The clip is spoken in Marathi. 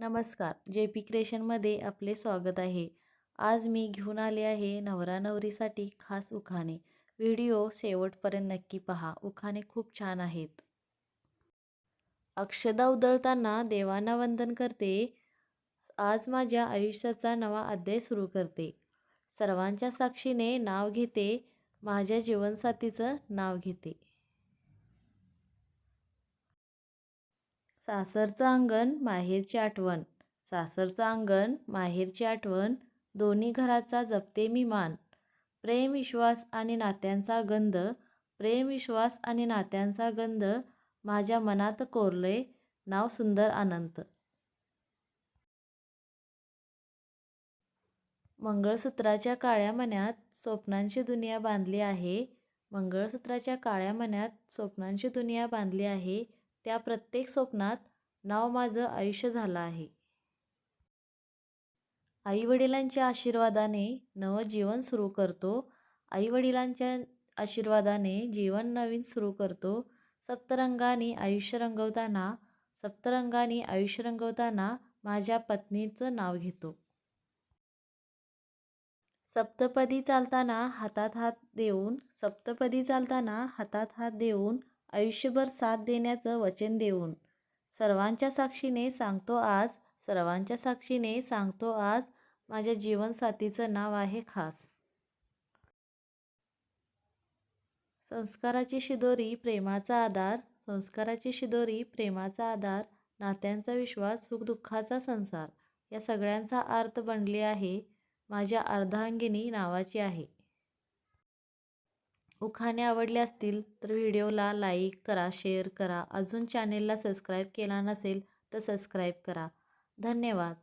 नमस्कार. जे पी क्रिएशनमध्ये आपले स्वागत आहे. आज मी घेऊन आले आहे नवरा नवरीसाठी खास उखाणे. व्हिडिओ शेवटपर्यंत नक्की पहा. उखाणे खूप छान आहेत. अक्षदा उधळताना देवांना वंदन करते. आज माझ्या आयुष्याचा नवा अध्याय सुरू करते. सर्वांच्या साक्षीने नाव घेते. माझ्या जीवनसाथीचं नाव घेते. सासरचं अंगण माहेरची आठवण. सासरचं अंगण माहेरची आठवण दोन्ही घराचा जपते मी मान. प्रेम विश्वास आणि नात्यांचा गंध. प्रेम विश्वास आणि नात्यांचा गंध माझ्या मनात कोरले नाव सुंदर अनंत. मंगळसूत्राच्या काळ्या मण्यात स्वप्नांची दुनिया बांधली आहे. मंगळसूत्राच्या काळ्या मण्यात स्वप्नांची दुनिया बांधली आहे. त्या प्रत्येक स्वप्नात नाव माझं आयुष्य झालं आहे. आईवडिलांच्या आशीर्वादाने नवजीवन सुरू करतो. आईवडिलांच्या आशीर्वादाने जीवन नवीन सुरू करतो. सप्तरंगाने आयुष्य रंगवताना सप्तरंगाने आयुष्य रंगवताना माझ्या पत्नीचं नाव घेतो. सप्तपदी चालताना हातात हात देऊन सप्तपदी चालताना हातात हात देऊन आयुष्यभर साथ देण्याचं वचन देऊन. सर्वांच्या साक्षीने सांगतो आज सर्वांच्या साक्षीने सांगतो आज माझ्या जीवनसाथीचं नाव आहे खास. संस्काराची शिदोरी प्रेमाचा आधार. संस्काराची शिदोरी प्रेमाचा आधार. नात्यांचा विश्वास सुखदुःखाचा संसार. या सगळ्यांचा अर्थ बनली आहे. माझ्या अर्धांगिनी नावाची आहे. उखाणे आवडले असतील तर व्हिडिओला लाईक करा शेअर करा. अजून चॅनेलला सबस्क्राईब केला नसेल तर सबस्क्राईब करा. धन्यवाद.